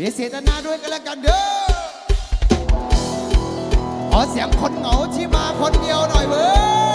พิเศษนาด้วยกันแล้วกันเด้อขอเสียงคนเหงาที่มาคนเดียวหน่อยเว้ย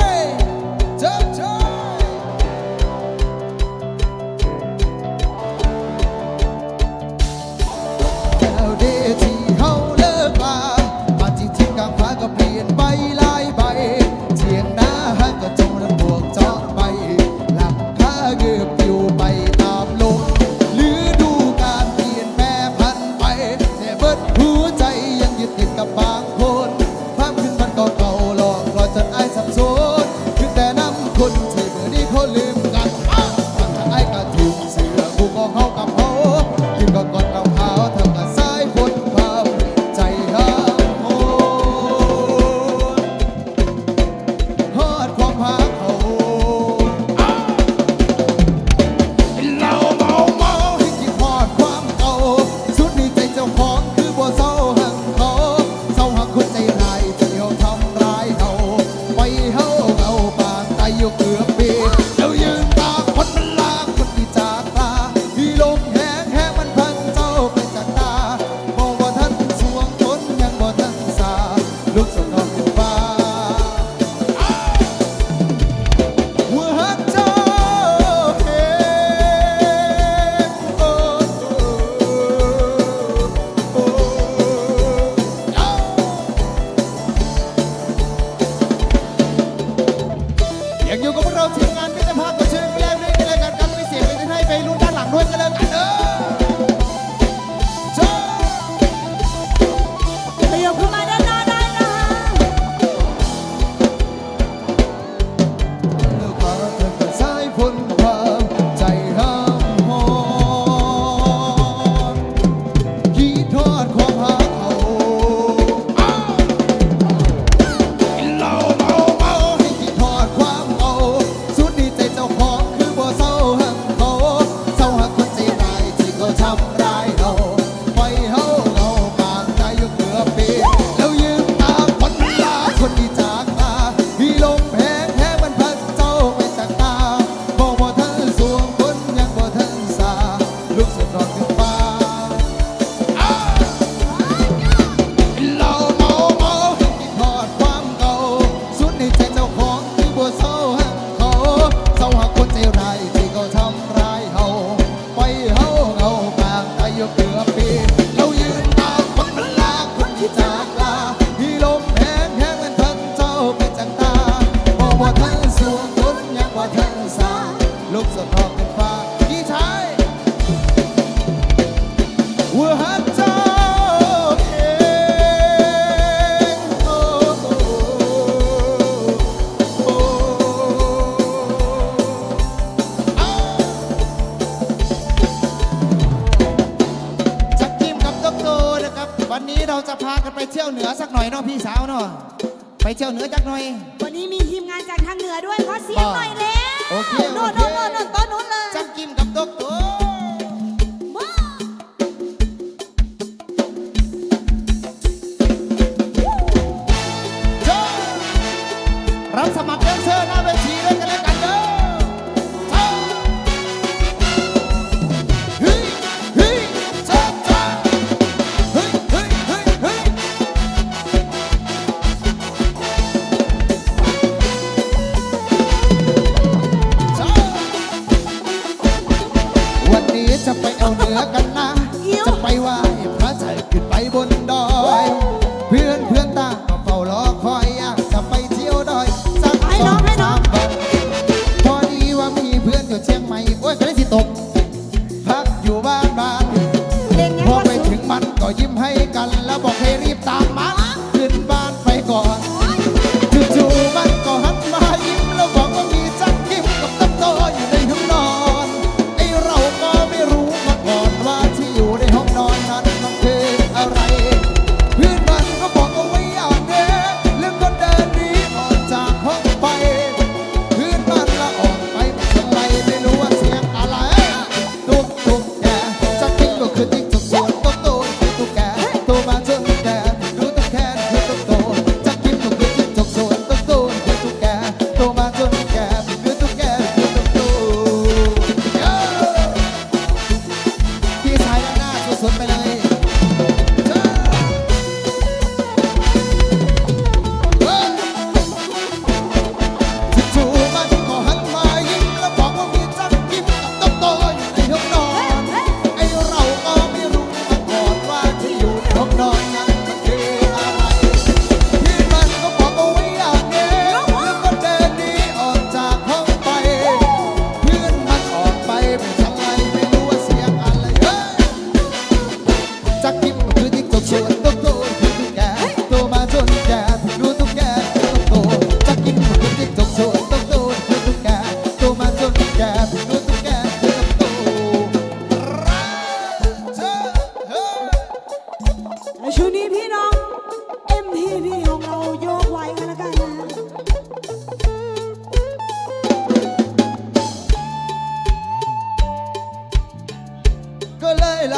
amor. ลูะกเมกับดอกโตนะครับ วันนี้เราจะพาไปเที่ยวเหนือสักหน่อยเนาะพี่สาวเนาะไปเที่ยวเหนือจักหน่อย วันนี้มีทีมงานจากทางเหนือด้วยขอเสียงหน่อยเร็ โอเคโน่นโน่นโน่นตอนนู้นเลย ฉันกินกับตกตัว เจอกันนะ จะไปว่า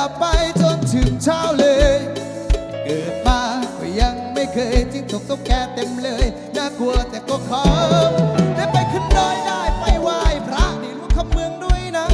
บไปจนถึงเช้าเลย เกิดมาก็ยังไม่เคยจริงตกต้องแก่เต็มเลย น่ากลัวแต่ก็ขอได้ไปขึ้นดอยได้ไปไหว้พระนี่รู้คำเมืองด้วยนะ